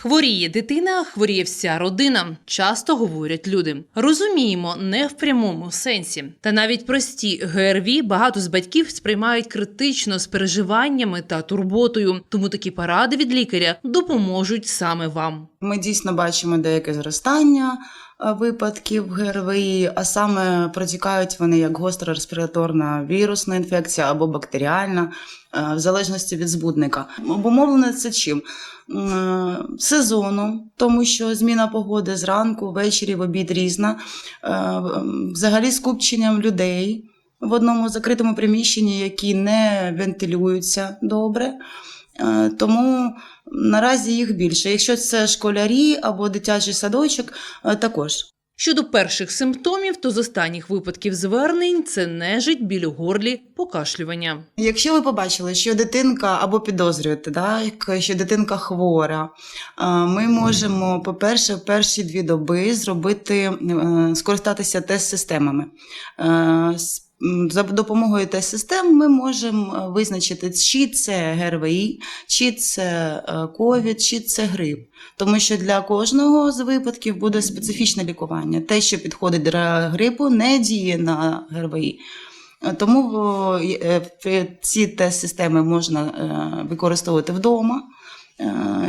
Хворіє дитина, хворіє вся родина. Часто говорять люди. Розуміємо, не в прямому сенсі. Та навіть прості ГРВІ багато з батьків сприймають критично з переживаннями та турботою. Тому такі поради від лікаря допоможуть саме вам. Ми дійсно бачимо деяке зростання випадків ГРВІ, а саме протікають вони як гостра респіраторна вірусна інфекція або бактеріальна, е, в залежності від збудника. Обумовлено це чим? М, Сезоном, тому що зміна погоди зранку, ввечері, в обід різна, Е, взагалі скупченням людей в одному закритому приміщенні, які не вентилюються добре. Е, Тому наразі їх більше. Якщо це школярі або дитячий садочок, е, також. Щодо перших симптомів, то з останніх випадків звернень це нежить, біль у горлі, покашлювання. Якщо ви побачили, що дитинка або підозрюєте, да, що дитинка хвора, е, ми можемо, по-перше, в перші дві доби зробити, скористатися тест-системами. За допомогою тест-систем ми можемо е, визначити, чи це ГРВІ, чи це е, ковід, чи це грип. Тому що для кожного з випадків буде специфічне лікування. Те, що підходить для грипу, не діє на ГРВІ. Е, Тому ці тест-системи можна використовувати вдома,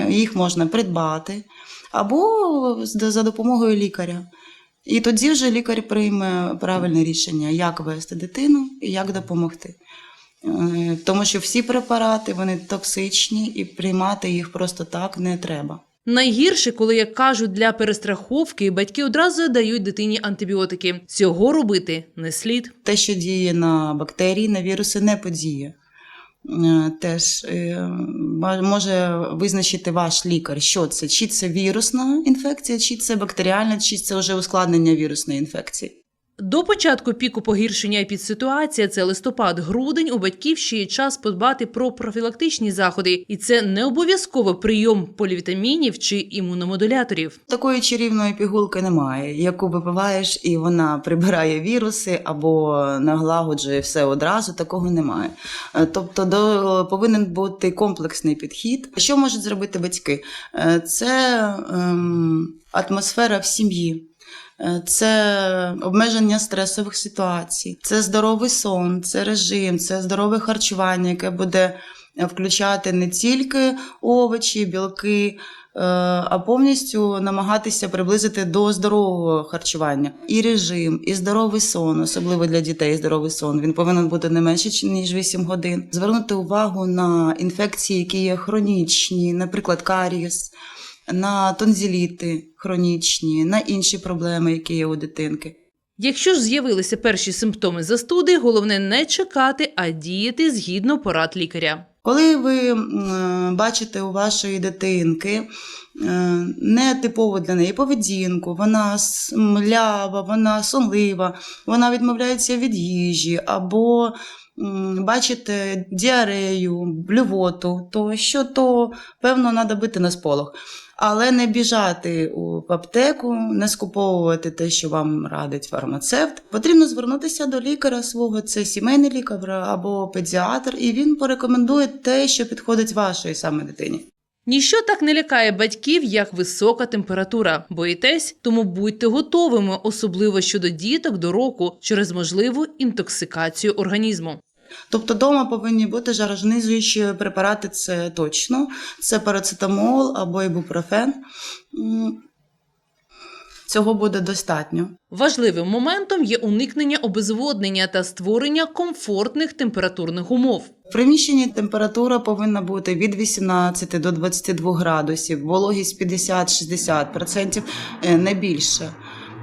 їх можна придбати або за допомогою лікаря. І тоді вже лікар прийме правильне рішення, як вести дитину і як допомогти. Е, Тому що всі препарати вони токсичні і приймати їх просто так не треба. Найгірше, коли як кажуть для перестраховки, батьки одразу дають дитині антибіотики. Цього робити не слід. те, що діє на бактерії, на віруси, не подіє. Е, Теж е, може визначити ваш лікар, що це, чи це вірусна інфекція, чи це бактеріальна, чи це вже ускладнення вірусної інфекції. До початку піку погіршення епідситуація це листопад-грудень. У батьків ще є час подбати про профілактичні заходи, і це не обов'язково прийом полівітамінів чи імуномодуляторів. Такої чарівної пігулки немає, яку випиваєш, і вона прибирає віруси або налагоджує все одразу. Такого немає. Е, Тобто до, повинен бути комплексний підхід. Що можуть зробити батьки? Е, Це ем, атмосфера в сім'ї. Е, Це обмеження стресових ситуацій, це здоровий сон, це режим, це здорове харчування, яке буде е, включати не тільки овочі, білки, е, а повністю намагатися приблизити до здорового харчування. І режим, і здоровий сон, особливо для дітей здоровий сон. Він повинен бути не менше ніж 8 годин. Звернути увагу на інфекції, які є хронічні, наприклад, карієс, на тонзиліти хронічні, на інші проблеми, які є у дитинки. Якщо ж з'явилися перші симптоми застуди, головне не чекати, а діяти згідно порад лікаря. Коли ви м, бачите у вашої дитинки е, нетипову для неї поведінку, вона млява, вона сонлива, вона відмовляється від їжі, або бачите діарею, блювоту, то що то певно треба бити на сполох. Але не біжати у аптеку, не скуповувати те, що вам радить фармацевт. Потрібно звернутися до лікаря свого, це сімейний лікар або педіатр, і він порекомендує те, що підходить вашій саме дитині. Ніщо так не лякає батьків, як висока температура. Боїтесь, тому будьте готовими, особливо щодо діток до року, через можливу інтоксикацію організму. Тобто вдома повинні бути жарознижуючі препарати, це точно. Це парацетамол або ібупрофен. Цього буде достатньо. Важливим моментом є уникнення обезводнення та створення комфортних температурних умов. В приміщенні температура повинна бути від 18 до 22 градусів, вологість 50-60%, е, не більше.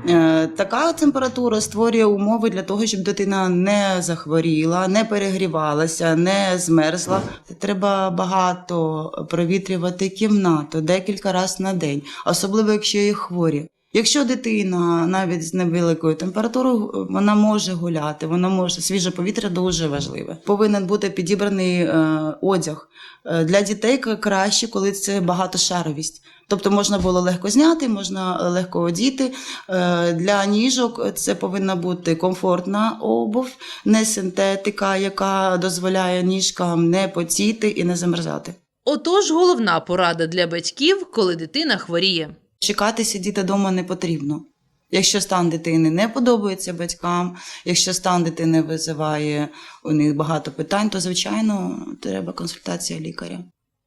Е, Така температура створює умови для того, щоб дитина не захворіла, не перегрівалася, не змерзла. Треба багато провітрювати кімнату декілька разів на день, особливо якщо є хворі. Якщо дитина навіть з невеликою температурою, вона може гуляти, вона може свіже повітря дуже важливе. Повинен бути підібраний е, одяг Е, для дітей краще, коли це багатошаровість. Тобто можна було легко зняти, можна легко одіти. Е, Для ніжок це повинна бути комфортна обув, не синтетика, яка дозволяє ніжкам не потіти і не замерзати. Отож, головна порада для батьків, коли дитина хворіє. Чекати сидіти вдома не потрібно. Якщо стан дитини не подобається батькам, якщо стан дитини визиває у них багато питань, то звичайно треба консультація лікаря.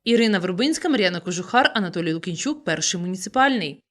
Ірина Вербинська, Мар'яна Кожухар, Анатолій Лукінчук, перший муніципальний.